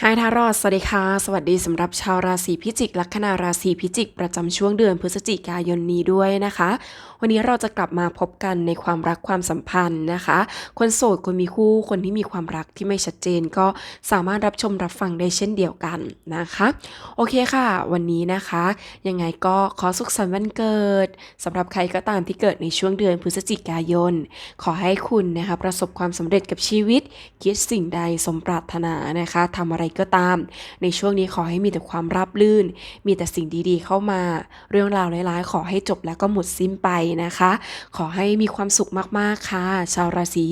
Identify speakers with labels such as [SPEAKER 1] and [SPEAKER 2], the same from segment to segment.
[SPEAKER 1] ไฮทารอดสวัสดีค่ะ สวัสดีสำหรับชาวราศีพิจิก ลัคนาราศีพิจิก ประจำช่วงเดือนพฤศจิกายนนี้ด้วยนะคะ วันนี้เราจะกลับมาพบกันในความรักความสัมพันธ์นะคะ คนโสดคนมีคู่คนที่มีความรักที่ไม่ชัดเจนก็สามารถรับชมรับฟังได้เช่นเดียวกันนะคะ โอเคค่ะ วันนี้นะคะ ยังไงก็ขอสุขสันต์วันเกิดสำหรับใครก็ตามที่เกิดในช่วงเดือนพฤศจิกายน ขอให้คุณนะคะประสบความสำเร็จกับชีวิต คิดสิ่งใดสมปรารถนานะคะทำอะไรก็ตาม ในช่วงนี้ขอให้มีแต่ความราบรื่น มีแต่สิ่งดีๆ เข้ามา เรื่องราวร้ายๆ ขอให้จบแล้วก็หมดสิ้นไปนะคะ ขอให้มีความสุขมากๆค่ะ ชาวราศี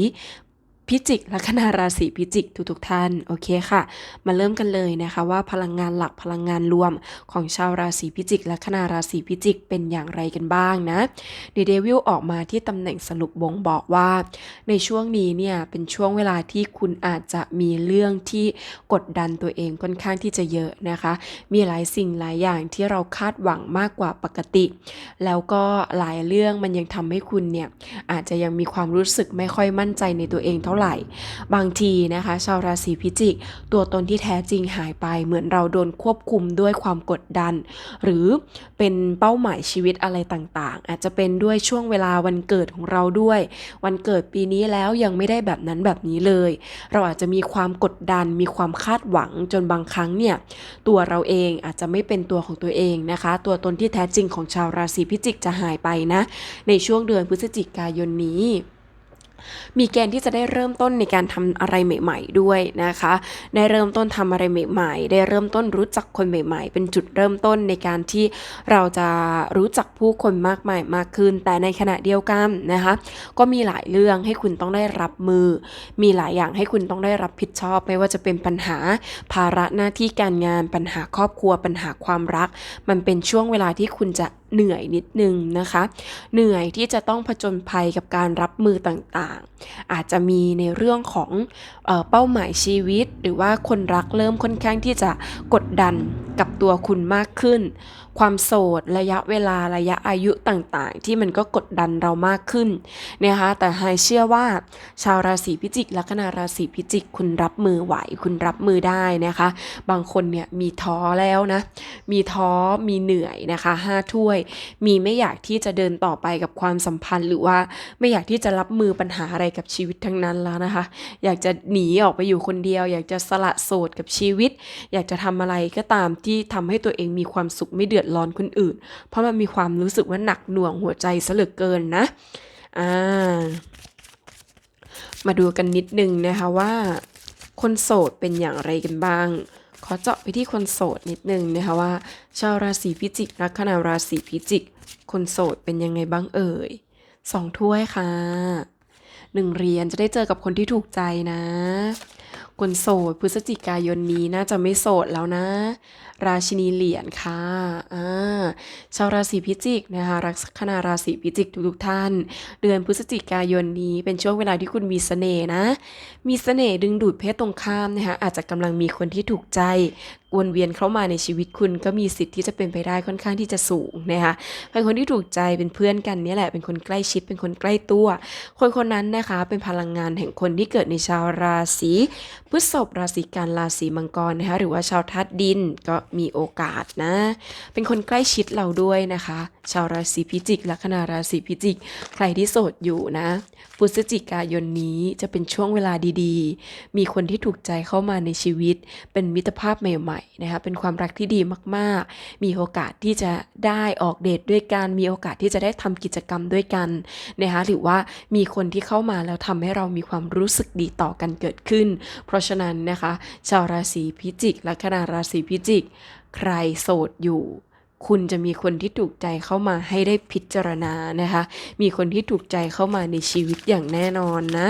[SPEAKER 1] พิจิกลัคนาราศีพิจิกทุกๆท่านโอเคค่ะ มาเริ่มกันเลยนะคะว่าพลังงานหลักพลังงานรวมของชาวราศีพิจิกลัคนาราศีพิจิกเป็นอย่างไรกันบ้างนะเดเดวิลออกมาที่ตำแหน่งสรุปบ่งบอกว่า ในช่วงนี้เนี่ยเป็นช่วงเวลาที่คุณอาจจะมีเรื่องที่กดดันตัวเองค่อนข้างที่จะเยอะนะคะ มีหลายสิ่งหลายอย่างที่เราคาดหวังมากกว่าปกติ แล้วก็หลายเรื่องมันยังทำให้คุณเนี่ยอาจจะยังมีความรู้สึกไม่ค่อยมั่นใจในตัวเองเท่าไหร่ บางทีนะคะ ชาวราศีพิจิก ตัวตนที่แท้จริงหายไป เหมือนเราโดนควบคุมด้วยความกดดัน หรือเป็นเป้าหมายชีวิตอะไรต่างๆ อาจจะเป็นด้วยช่วงเวลาวันเกิดของเราด้วย วันเกิดปีนี้แล้วยังไม่ได้แบบนั้นแบบนี้เลย เราอาจจะมีความกดดันมีความคาดหวังจนบางครั้งเนี่ยตัวเราเองอาจจะไม่เป็นตัวของตัวเองนะคะ ตัวตนที่แท้จริงของชาวราศีพิจิกจะหายไปนะ ในช่วงเดือนพฤศจิกายนนี้ มีเกณฑ์ที่จะได้เริ่มต้นในการทำอะไรใหม่ ๆ ด้วยนะคะ ได้เริ่มต้นทำอะไรใหม่ ๆ ได้เริ่มต้นรู้จักคนใหม่ ๆ เป็นจุดเริ่มต้นในการที่เราจะรู้จักผู้คนมากมายมากขึ้น แต่ในขณะเดียวกันนะคะ ก็มีหลายเรื่องให้คุณต้องได้รับมือ มีหลายอย่างให้คุณต้องได้รับผิดชอบ ไม่ว่าจะเป็นปัญหาภาระหน้าที่การงานปัญหาครอบครัวปัญหาความรัก มันเป็นช่วงเวลาที่คุณจะ เหนื่อยนิดนึงนะคะ เหนื่อยที่จะต้องผจญภัยกับการรับมือต่างๆ อาจจะมีในเรื่องของเอเป้าหมายชีวิต หรือว่าคนรักเริ่มค่อนข้างที่จะกดดัน กับตัวคุณมากขึ้น ความโสดระยะเวลาระยะอายุต่างๆ ที่มันก็กดดันเรามากขึ้นนะคะแต่ไฮเชื่อว่า ชาวราศีพิจิกลัคนาราศีพิจิกคุณรับมือไหวคุณรับมือได้นะคะ บางคนเนี่ยมีท้อแล้วนะ มีท้อมีเหนื่อยนะคะห้าถ้วย มีไม่อยากที่จะเดินต่อไปกับความสัมพันธ์ หรือว่าไม่อยากที่จะรับมือปัญหาอะไรกับชีวิตทั้งนั้นแล้วนะคะ อยากจะหนีออกไปอยู่คนเดียว อยากจะสละโสดกับชีวิต อยากจะทำอะไรก็ตามที่ทำให้ตัวเองมีความสุขไม่เดือดร้อนคนอื่น เพราะมันมีความรู้สึกว่าหนักหน่วงหัวใจซะเหลือเกินนะอ่ามาดูกันนิดนึงนะคะว่า คนโสดเป็นอย่างไรกันบ้างขอเจาะไปที่คนโสดนิดนึงนะคะว่า ชาวราศีพิจิกลัคนาราศีพิจิก คนโสดเป็นยังไงบ้างเอ่ยสองถ้วยค่ะหนึ่งเหรียญจะได้เจอกับคนที่ถูกใจนะ คนโสดพฤศจิกายนนี้น่าจะไม่โสดแล้วนะ ราชินีเหรียญค่ะอ่าชาวราศีพิจิกนะคะลัคนาราศีพิจิกทุกๆท่าน เดือนพฤศจิกายนนี้เป็นช่วงเวลาที่คุณมีเสน่ห์นะ มีเสน่ห์ดึงดูดเพศตรงข้ามนะคะอาจจะกำลังมีคนที่ถูกใจวนเวียนเข้ามาในชีวิตคุณก็มีสิทธิ์ที่จะเป็นไปได้ค่อนข้างที่จะสูงนะคะเป็นคนที่ถูกใจเป็นเพื่อนกันนี่แหละเป็นคนใกล้ชิดเป็นคนใกล้ตัว คนคนนั้นนะคะเป็นพลังงานแห่งคนที่เกิดในชาวราศีพฤษภราศีกันราศีมังกรนะคะหรือว่าชาวธาตุดินก็มีโอกาสนะ เป็นคนใกล้ชิดเราด้วยนะคะ ชาวราศีพิจิกลัคนาราศีพิจิก ใครที่โสดอยู่นะพฤศจิกายนนี้จะเป็นช่วงเวลาดีๆ มีคนที่ถูกใจเข้ามาในชีวิต เป็นมิตรภาพใหม่ๆนะคะเป็นความรักที่ดีมากๆ มีโอกาสที่จะได้ออกเดทด้วยกัน มีโอกาสที่จะได้ทำกิจกรรมด้วยกันนะคะหรือว่ามีคนที่เข้ามาแล้วทำให้เรามีความรู้สึกดีต่อกันเกิดขึ้น เพราะฉะนั้นนะคะ ชาวราศีพิจิกลัคนาราศีพิจิก ใครโสดอยู่ คุณจะมีคนที่ถูกใจเข้ามาให้ได้พิจารณานะคะ มีคนที่ถูกใจเข้ามาในชีวิตอย่างแน่นอนนะ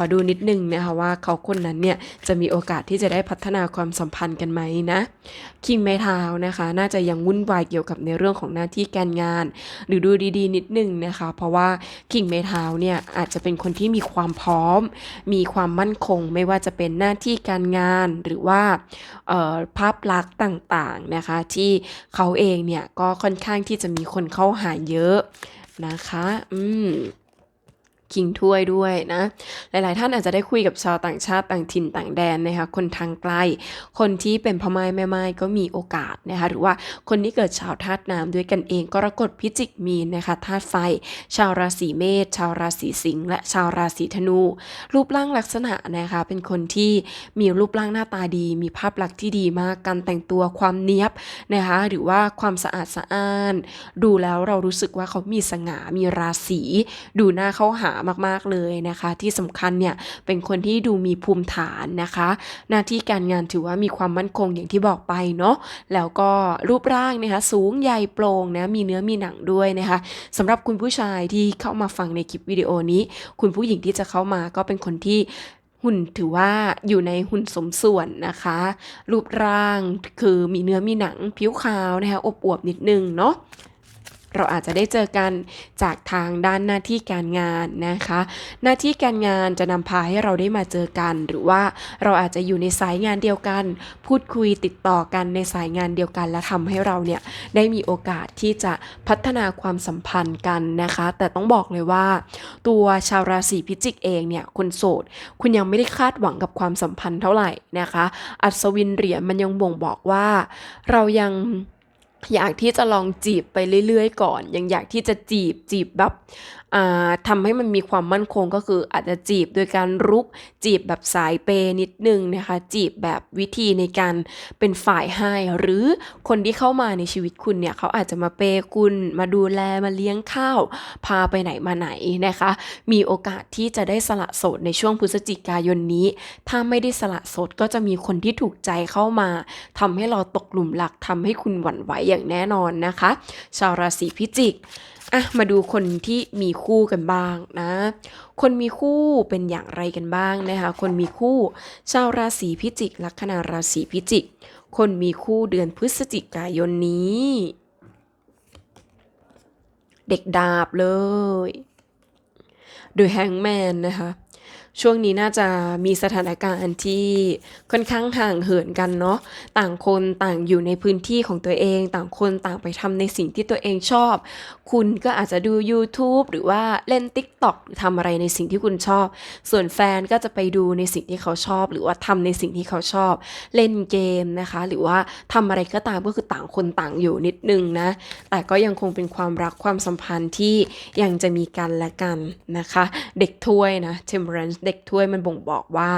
[SPEAKER 1] ขอดูนิดนึงนะคะว่าเขาคนนั้นเนี่ยจะมีโอกาสที่จะได้พัฒนาความสัมพันธ์กันไหมนะคิงไม้เท้านะคะ น่าจะยังวุ่นวายเกี่ยวกับในเรื่องของหน้าที่การงาน หรือดูดีๆ นิดนึงนะคะ เพราะว่าคิงไม้เท้าเนี่ยอาจจะเป็นคนที่มีความพร้อม มีความมั่นคง ไม่ว่าจะเป็นหน้าที่การงานหรือว่าภาพลักษณ์ต่างๆนะคะ ที่เขาเองเนี่ยก็ค่อนข้างที่จะมีคนเข้าหาเยอะนะคะ อืม คิงถ้วยด้วยนะ หลาย ๆ ท่านอาจจะได้คุยกับชาวต่างชาติต่างถิ่นต่างแดนนะคะ คนทางไกล คนที่เป็นพ่อไม้แม่ไม้ก็มีโอกาสนะคะ หรือว่าคนที่เกิดชาวธาตุน้ำด้วยกันเองกรกฎพิจิกมีนนะคะธาตุไฟ ชาวราศีเมษ ชาวราศีสิงห์และชาวราศีธนู รูปร่างลักษณะนะคะ เป็นคนที่มีรูปร่างหน้าตาดี มีภาพลักษณ์ที่ดีมาก การแต่งตัวความเนี้ยบนะคะ หรือว่าความสะอาดสะอ้าน ดูแล้วเรารู้สึกว่าเขามีสง่า มีราศี ดูหน้าเข้าหามากๆเลยนะคะ ที่สำคัญเนี่ยเป็นคนที่ดูมีภูมิฐานนะคะ หน้าที่การงานถือว่ามีความมั่นคงอย่างที่บอกไปเนาะแล้วก็รูปร่างนะคะสูงใหญ่โปร่งนะมีเนื้อมีหนังด้วยนะคะสำหรับคุณผู้ชายที่เข้ามาฟังในคลิปวิดีโอนี้ คุณผู้หญิงที่จะเข้ามาก็เป็นคนที่หุ่นถือว่าอยู่ในหุ่นสมส่วนนะคะ รูปร่างคือมีเนื้อมีหนัง ผิวขาวนะคะอบอวบนิดนึงเนาะ เราอาจจะได้เจอกันจากทางด้านหน้าที่การงานนะคะ หน้าที่การงานจะนำพาให้เราได้มาเจอกัน หรือว่าเราอาจจะอยู่ในสายงานเดียวกัน พูดคุยติดต่อกันในสายงานเดียวกัน และทำให้เราเนี่ยได้มีโอกาสที่จะพัฒนาความสัมพันธ์กันนะคะ แต่ต้องบอกเลยว่า ตัวชาวราศีพิจิกเองเนี่ยคนโสด คุณยังไม่ได้คาดหวังกับความสัมพันธ์เท่าไหร่นะคะ อัศวินเหรียญมันยังบ่งบอกว่า เรายัง อยากที่จะลองจีบไปเรื่อยๆ ก่อน ยังอยากที่จะจีบจีบแบบอ่าทำให้มันมีความมั่นคงก็คืออาจจะจีบโดยการรุกจีบแบบสายเปย์นิดนึงนะคะ จีบแบบวิธีในการเป็นฝ่ายให้ หรือคนที่เข้ามาในชีวิตคุณเนี่ยเขาอาจจะมาเปย์คุณมาดูแลมาเลี้ยงข้าว พาไปไหนมาไหนนะคะ มีโอกาสที่จะได้สละโสดในช่วงพฤศจิกายนนี้ ถ้าไม่ได้สละโสดก็จะมีคนที่ถูกใจเข้ามาทำให้เราตกหลุมรักทำให้คุณหวั่นไหวอย่างแน่นอนนะคะ ชาวราศีพิจิกอะมาดูคนที่มีคู่กันบ้างนะ คนมีคู่เป็นอย่างไรกันบ้างนะคะ คนมีคู่ ชาวราศีพิจิก ลัคนาราศีพิจิก คนมีคู่เดือนพฤศจิกายนนี้ เด็กดาบเลยโดยแฮงแมนนะคะช่วงนี้น่าจะมีสถานการณ์ที่ค่อนข้างห่างเหินกันเนาะต่างคนต่างอยู่ในพื้นที่ของตัวเอง ต่างคนต่างไปทำในสิ่งที่ตัวเองชอบ คุณก็อาจจะดู YouTube หรือว่าเล่น TikTok หรือทำอะไรในสิ่งที่คุณชอบ ส่วนแฟนก็จะไปดูในสิ่งที่เขาชอบ หรือว่าทำในสิ่งที่เขาชอบ เล่นเกมนะคะ หรือว่าทำอะไรก็ตามก็คือต่างคนต่างอยู่นิดนึงนะ แต่ก็ยังคงเป็นความรักความสัมพันธ์ที่ยังจะมีกันและกันนะคะ เด็กถ้วยนะ temperance เด็กถ้วยมันบ่งบอกว่า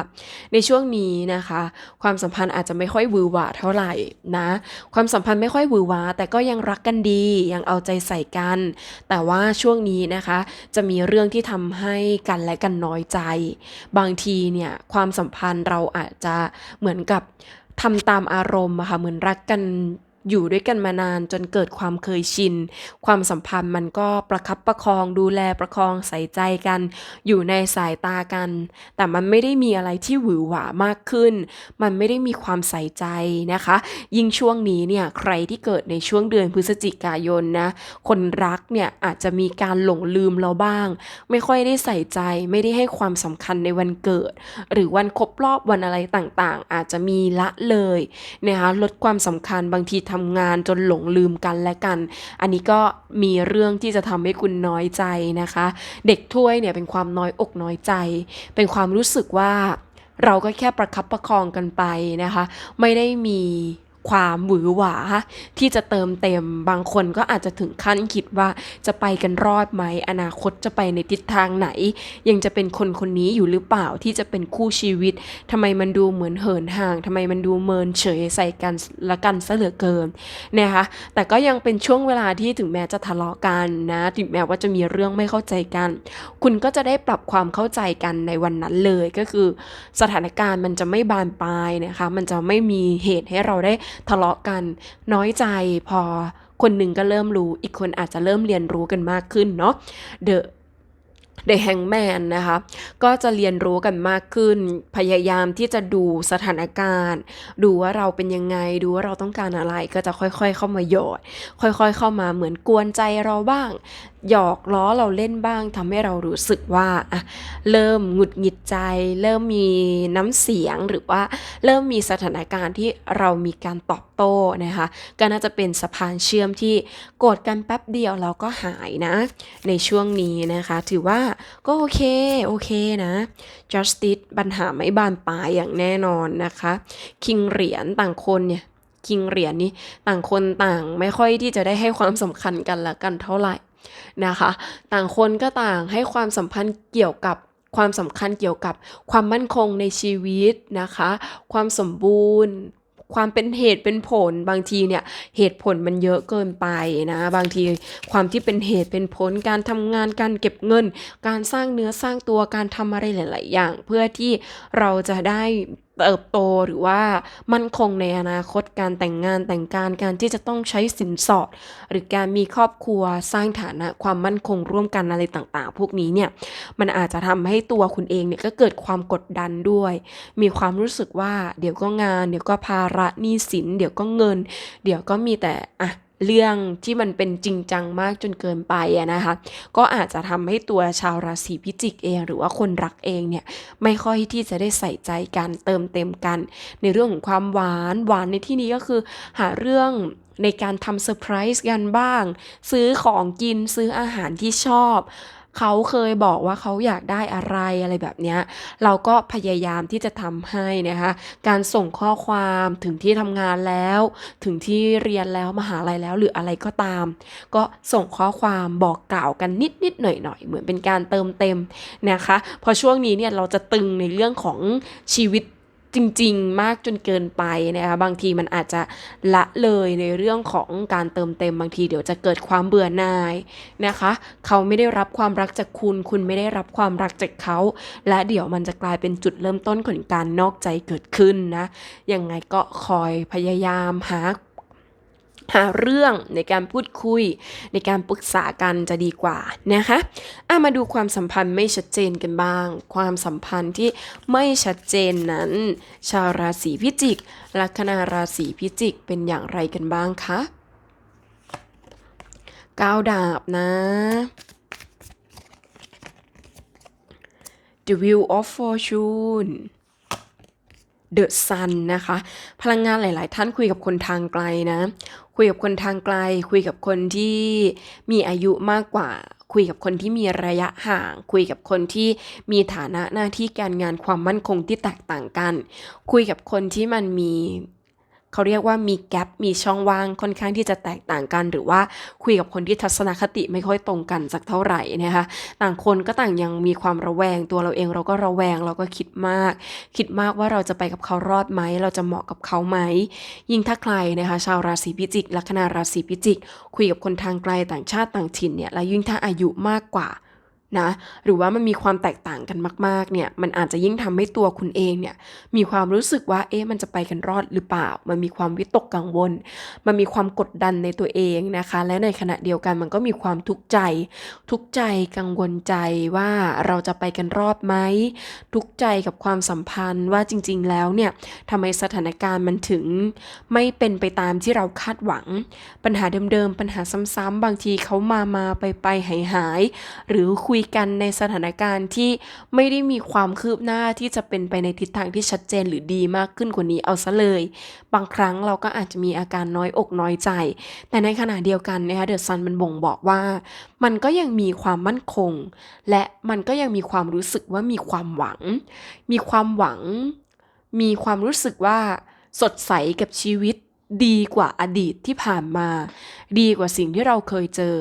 [SPEAKER 1] ในช่วงนี้นะคะ ความสัมพันธ์อาจจะไม่ค่อยวือหวาเท่าไหร่นะ ความสัมพันธ์ไม่ค่อยวือหวาแต่ก็ยังรักกันดียังเอาใจใส่กัน แต่ว่าช่วงนี้นะคะ จะมีเรื่องที่ทำให้กันและกันน้อยใจ บางทีเนี่ยความสัมพันธ์เราอาจจะเหมือนกับทำตามอารมณ์อะค่ะเหมือนรักกัน อยู่ด้วยกันมานานจนเกิดความเคยชิน ความสัมพันธ์มันก็ประคับประคองดูแลประคองใส่ใจกัน อยู่ในสายตากัน แต่มันไม่ได้มีอะไรที่หวือหวามากขึ้น มันไม่ได้มีความใส่ใจนะคะ ยิ่งช่วงนี้เนี่ยใครที่เกิดในช่วงเดือนพฤศจิกายนนะ คนรักเนี่ยอาจจะมีการหลงลืมเราบ้าง ไม่ค่อยได้ใส่ใจไม่ได้ให้ความสำคัญในวันเกิด หรือวันครบรอบวันอะไรต่างๆ อาจจะมีละเลยนะคะลดความสำคัญบางทีทำงานจนหลงลืมกันและกัน อันนี้ก็มีเรื่องที่จะทำให้คุณน้อยใจนะคะ เด็กถ้วยเนี่ยเป็นความน้อยอกน้อยใจ เป็นความรู้สึกว่าเราก็แค่ประคับประคองกันไปนะคะ ไม่ได้มี ความหวือหวาที่จะเติมเต็มบางคนก็อาจจะถึงขั้นคิดว่าจะไปกันรอดไหม อนาคตจะไปในทิศทางไหน ยังจะเป็นคนคนนี้อยู่หรือเปล่าที่จะเป็นคู่ชีวิตทำไมมันดูเหมือนเหินห่างทำไมมันดูเมินเฉยใส่กันละกันซะเหลือเกินนะคะแต่ก็ยังเป็นช่วงเวลาที่ถึงแม้จะทะเลาะกันนะถึงแม้ว่าจะมีเรื่องไม่เข้าใจกัน คุณก็จะได้ปรับความเข้าใจกันในวันนั้นเลยก็คือ สถานการณ์มันจะไม่บานปลายนะคะมันจะไม่มีเหตุให้เราได้ทะเลาะกันน้อยใจพอคนหนึ่งก็เริ่มรู้ อีกคนอาจจะเริ่มเรียนรู้กันมากขึ้นเนาะ The The Hangman นะคะ ก็จะเรียนรู้กันมากขึ้น พยายามที่จะดูสถานการณ์ ดูว่าเราเป็นยังไง ดูว่าเราต้องการอะไร ก็จะค่อยๆ เข้ามาโยดค่อยๆ เข้ามาเหมือนกวนใจเราบ้างหยอกล้อเราเล่นบ้างทำให้เรารู้สึกว่าอะเริ่มหงุดหงิดใจ เริ่มมีน้ำเสียงหรือว่าเริ่มมีสถานการณ์ที่เรามีการตอบโต้นะคะก็น่าจะเป็นสะพานเชื่อมที่โกรธกันแป๊บเดียวเราก็หายนะ ในช่วงนี้นะคะ ถือว่าก็โอเค โอเคนะ justice ปัญหาไม่บานปลายอย่างแน่นอนนะคะ คิงเหรียญต่างคนเนี่ยคิงเหรียญนี่ต่างคนต่างไม่ค่อยที่จะได้ให้ความสำคัญกันละกันเท่าไหร่ นะคะ ต่างคนก็ต่างให้ความสัมพันธ์เกี่ยวกับความสำคัญเกี่ยวกับความมั่นคงในชีวิตนะคะ ความสมบูรณ์ ความเป็นเหตุเป็นผลบางทีเนี่ยเหตุผลมันเยอะเกินไปนะ บางทีความที่เป็นเหตุเป็นผลการทำงานการเก็บเงิน การสร้างเนื้อสร้างตัวการทำอะไรหลาย ๆ อย่าง เพื่อที่เราจะได้ เติบโตหรือว่ามั่นคงในอนาคตการแต่งงานแต่งการการที่จะต้องใช้สินสอด หรือการมีครอบครัวสร้างฐานะความมั่นคงร่วมกันอะไรต่างๆ พวกนี้เนี่ยมันอาจจะทำให้ตัวคุณเองเนี่ยก็เกิดความกดดันด้วย มีความรู้สึกว่าเดี๋ยวก็งาน เดี๋ยวก็ภาระหนี้สิน เดี๋ยวก็เงิน เดี๋ยวก็มีแต่อะ เรื่องที่มันเป็นจริงจังมากจนเกินไปนะคะ ก็อาจจะทำให้ตัวชาวราศีพิจิกเอง หรือว่าคนรักเองเนี่ยไม่ค่อยที่จะได้ใส่ใจกันเติมเต็มกัน ในเรื่องของความหวานหวานในที่นี้ก็คือหาเรื่องในการทำเซอร์ไพรส์กันบ้าง ซื้อของกินซื้ออาหารที่ชอบ เขาเคยบอกว่าเขาอยากได้อะไรอะไรแบบเนี้ยเราก็พยายามที่จะทำให้นะคะการส่งข้อความถึงที่ทำงานแล้ว ถึงที่เรียนแล้วมหาลัยแล้วหรืออะไรก็ตาม ก็ส่งข้อความบอกกล่าวกันนิดนิดหน่อยหน่อยเหมือนเป็นการเติมเต็มนะคะเพอช่วงนี้เนี่ยเราจะตึงในเรื่องของชีวิต จริง ๆ มากจนเกินไปนะคะบางทีมันอาจจะละเลยในเรื่องของการเติมเต็มบางทีเดี๋ยวจะเกิดความเบื่อหน่ายนะคะ เขาไม่ได้รับความรักจากคุณ คุณไม่ได้รับความรักจากเขา และเดี๋ยวมันจะกลายเป็นจุดเริ่มต้นของการนอกใจเกิดขึ้นนะยังไงก็คอยพยายามหา หาเรื่องในการพูดคุย ในการปรึกษากันจะดีกว่านะคะอะมาดูความสัมพันธ์ไม่ชัดเจนกันบ้าง ความสัมพันธ์ที่ไม่ชัดเจนนั้น ชาวราศีพิจิก ลัคนาราศีพิจิกเป็นอย่างไรกันบ้างคะก้าวดาบนะ The Wheel of Fortune เดอะซันนะคะ พลังงานหลาย ๆ ท่านคุยกับคนทางไกลนะ คุยกับคนทางไกล คุยกับคนที่มีอายุมากกว่า คุยกับคนที่มีระยะห่าง คุยกับคนที่มีฐานะหน้าที่การงานความมั่นคงที่แตกต่างกัน คุยกับคนที่มันมี เขาเรียกว่ามีแกลบมีช่องว่างค่อนข้างที่จะแตกต่างกัน หรือว่าคุยกับคนที่ทัศนคติไม่ค่อยตรงกันสักเท่าไหร่นะคะต่างคนก็ต่างยังมีความระแวงตัวเราเองเราก็ระแวงเราก็คิดมาก คิดมากว่าเราจะไปกับเขารอดไหม เราจะเหมาะกับเขาไหม ยิ่งถ้าใครนะคะ ชาวราศีพิจิกลัคนาราศีพิจิก คุยกับคนทางไกลต่างชาติต่างถิ่นเนี่ยแล้วยิ่งถ้าอายุมากกว่า นะหรือว่ามันมีความแตกต่างกันมากๆเนี่ยมันอาจจะยิ่งทำให้ตัวคุณเองเนี่ยมีความรู้สึกว่าเอ๊ะมันจะไปกันรอดหรือเปล่า มันมีความวิตกกังวล มันมีความกดดันในตัวเองนะคะ และในขณะเดียวกันมันก็มีความทุกข์ใจ ทุกข์ใจกังวลใจว่าเราจะไปกันรอดไหมทุกข์ใจกับความสัมพันธ์ว่าจริง ๆ แล้วเนี่ยทำไมสถานการณ์มันถึงไม่เป็นไปตามที่เราคาดหวัง ปัญหาเดิมๆปัญหาซ้ำๆบางทีเขามามาไปไปหายหายหรือคุยกันในสถานการณ์ที่ไม่ได้มีความคืบหน้าที่จะเป็นไปในทิศทางที่ชัดเจนหรือดีมากขึ้นกว่านี้เอาซะเลย บางครั้งเราก็อาจจะมีอาการน้อยอกน้อยใจ แต่ในขณะเดียวกันนะคะเดอะซันมันบ่งบอกว่า มันก็ยังมีความมั่นคง และมันก็ยังมีความรู้สึกว่ามีความหวัง มีความหวัง มีความรู้สึกว่าสดใสกับชีวิตดีกว่าอดีตที่ผ่านมา ดีกว่าสิ่งที่เราเคยเจอ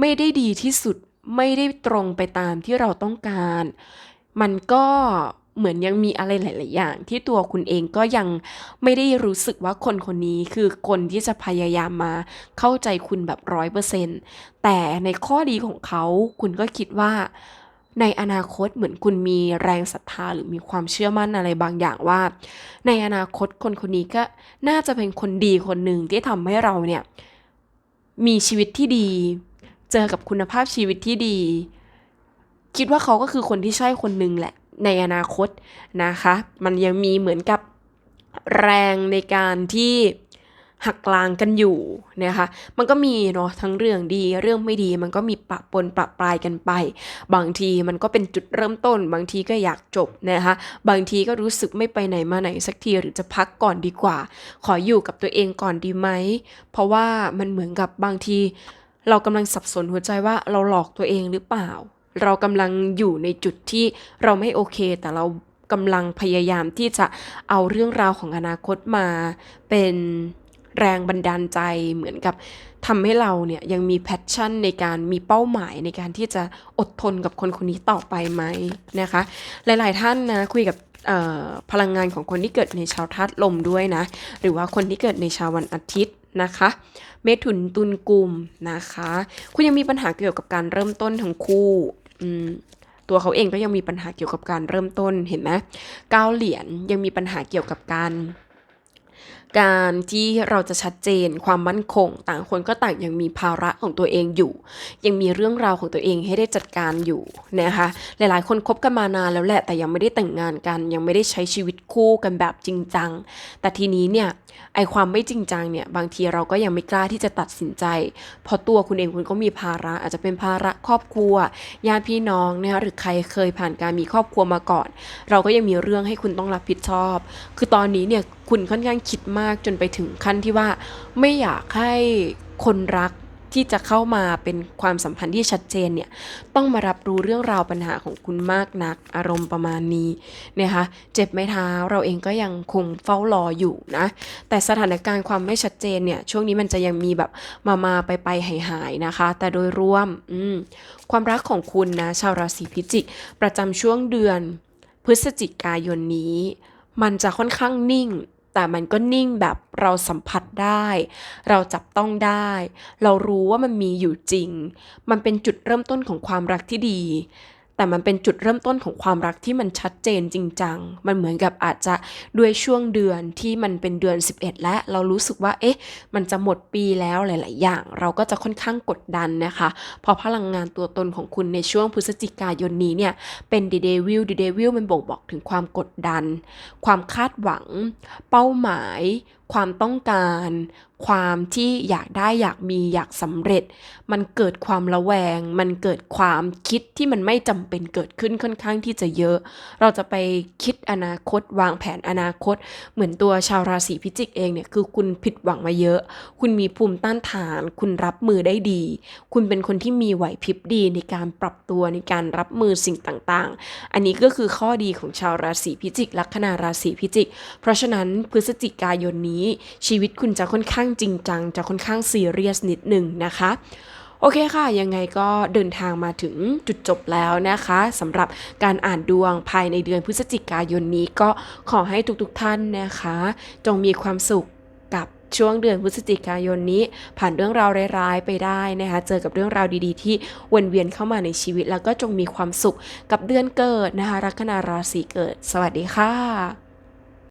[SPEAKER 1] ไม่ได้ดีที่สุด ไม่ได้ตรงไปตามที่เราต้องการ มันก็เหมือนยังมีอะไรหลาย ๆ อย่าง ที่ตัวคุณเองก็ยังไม่ได้รู้สึกว่าคนคนนี้คือคนที่จะพยายามมาเข้าใจคุณแบบร้อยเปอร์เซ็นต์แต่ในข้อดีของเขาคุณก็คิดว่าในอนาคตเหมือนคุณมีแรงศรัทธาหรือมีความเชื่อมั่นอะไรบางอย่างว่า ในอนาคตคนคนนี้ก็น่าจะเป็นคนดีคนหนึ่งที่ทำให้เราเนี่ยมีชีวิตที่ดี เจอกับคุณภาพชีวิตที่ดี คิดว่าเขาก็คือคนที่ใช่คนหนึ่งแหละ ในอนาคตนะคะ มันยังมีเหมือนกับแรงในการที่หักกลางกันอยู่นะคะ มันก็มีเนาะทั้งเรื่องดีเรื่องไม่ดีมันก็มีปะปนปะปลายกันไป บางทีมันก็เป็นจุดเริ่มต้น บางทีก็อยากจบนะคะ บางทีก็รู้สึกไม่ไปไหนมาไหนสักทีหรือจะพักก่อนดีกว่า ขออยู่กับตัวเองก่อนดีไหม เพราะว่ามันเหมือนกับบางที เรากำลังสับสนหัวใจว่าเราหลอกตัวเองหรือเปล่า เรากำลังอยู่ในจุดที่เราไม่โอเค แต่เรากำลังพยายามที่จะเอาเรื่องราวของอนาคตมาเป็นแรงบันดาลใจเหมือนกับทำให้เราเนี่ยยังมีแพชชั่นในการมีเป้าหมายในการที่จะอดทนกับคนคนนี้ต่อไปไหมนะคะ หลาย ๆ ท่านนะคุยกับ พลังงานของคนที่เกิดในชาวธาตุลมด้วยนะ หรือว่าคนที่เกิดในชาววันอาทิตย์นะคะ เมถุนตุลกุมนะคะ คุณยังมีปัญหาเกี่ยวกับการเริ่มต้นทั้งคู่ตัวเขาเองก็ยังมีปัญหาเกี่ยวกับการเริ่มต้นเห็นไหมเก้าเหรียญยังมีปัญหาเกี่ยวกับการ การที่เราจะชัดเจนความมั่นคง ต่างคนก็ต่างยังมีภาระของตัวเองอยู่ ยังมีเรื่องราวของตัวเองให้ได้จัดการอยู่นะคะหลายๆ คนคบกันมานานแล้วแหละ แต่ยังไม่ได้แต่งงานกัน ยังไม่ได้ใช้ชีวิตคู่กันแบบจริงจัง แต่ทีนี้เนี่ยไอความไม่จริงจังเนี่ยบางทีเราก็ยังไม่กล้าที่จะตัดสินใจเพราะตัวคุณเองคุณก็มีภาระอาจจะเป็นภาระครอบครัวญาติพี่น้องนะคะหรือใครเคยผ่านการมีครอบครัวมาก่อน เราก็ยังมีเรื่องให้คุณต้องรับผิดชอบ คือตอนนี้เนี่ย คุณค่อนข้างคิดมากจนไปถึงขั้นที่ว่า ไม่อยากให้คนรักที่จะเข้ามาเป็นความสัมพันธ์ที่ชัดเจนเนี่ยต้องมารับรู้เรื่องราวปัญหาของคุณมากนัก อารมณ์ประมาณนี้นะคะเจ็บไม่เท้าเราเองก็ยังคงเฝ้ารออยู่นะแต่สถานการณ์ความไม่ชัดเจนเนี่ยช่วงนี้มันจะยังมีแบบมามาไปไปหายหายนะคะ แต่โดยรวมอืมความรักของคุณนะชาวราศีพิจิก ประจำช่วงเดือน พฤศจิกายนนี้ มันจะค่อนข้างนิ่ง แต่มันก็นิ่งแบบเราสัมผัสได้ เราจับต้องได้ เรารู้ว่ามันมีอยู่จริง มันเป็นจุดเริ่มต้นของความรักที่ดี แต่มันเป็นจุดเริ่มต้นของความรักที่มันชัดเจนจริงจัง มันเหมือนกับอาจจะด้วยช่วงเดือนที่มันเป็นเดือน 11 และเรารู้สึกว่า เอ๊ะ มันจะหมดปีแล้วหลาย ๆ อย่าง เราก็จะค่อนข้างกดดันนะคะเพราะพลังงานตัวตนของคุณในช่วงพฤศจิกายนนี้เนี่ย เป็นดีเดวิลดีเดวิลมันบ่งบอกถึงความกดดัน ความคาดหวัง เป้าหมายความต้องการ ความที่อยากได้อยากมีอยากสำเร็จ มันเกิดความระแวง มันเกิดความคิดที่มันไม่จำเป็นเกิดขึ้นค่อนข้างที่จะเยอะ เราจะไปคิดอนาคต วางแผนอนาคต เหมือนตัวชาวราศีพิจิกเองเนี่ยคือคุณผิดหวังมาเยอะ คุณมีภูมิต้านทาน คุณรับมือได้ดี คุณเป็นคนที่มีไหวพริบดีในการปรับตัวในการรับมือสิ่งต่างๆ อันนี้ก็คือข้อดีของชาวราศีพิจิกลัคนาราศีพิจิก เพราะฉะนั้นพฤศจิกายนนี้ชีวิตคุณจะค่อนข้างจริงจัง จะค่อนข้างซีเรียสนิดหนึ่งนะคะโอเคค่ะ ยังไงก็เดินทางมาถึงจุดจบแล้วนะคะสำหรับการอ่านดวงภายในเดือนพฤศจิกายนนี้ก็ขอให้ทุกๆท่านนะคะ จงมีความสุขกับช่วงเดือนพฤศจิกายนนี้ ผ่านเรื่องราวร้ายๆไปได้นะคะ เจอกับเรื่องราวดีๆ ที่วนเวียนเข้ามาในชีวิต แล้วก็จงมีความสุขกับเดือนเกิดนะคะ ลัคนาราศีเกิด สวัสดีค่ะ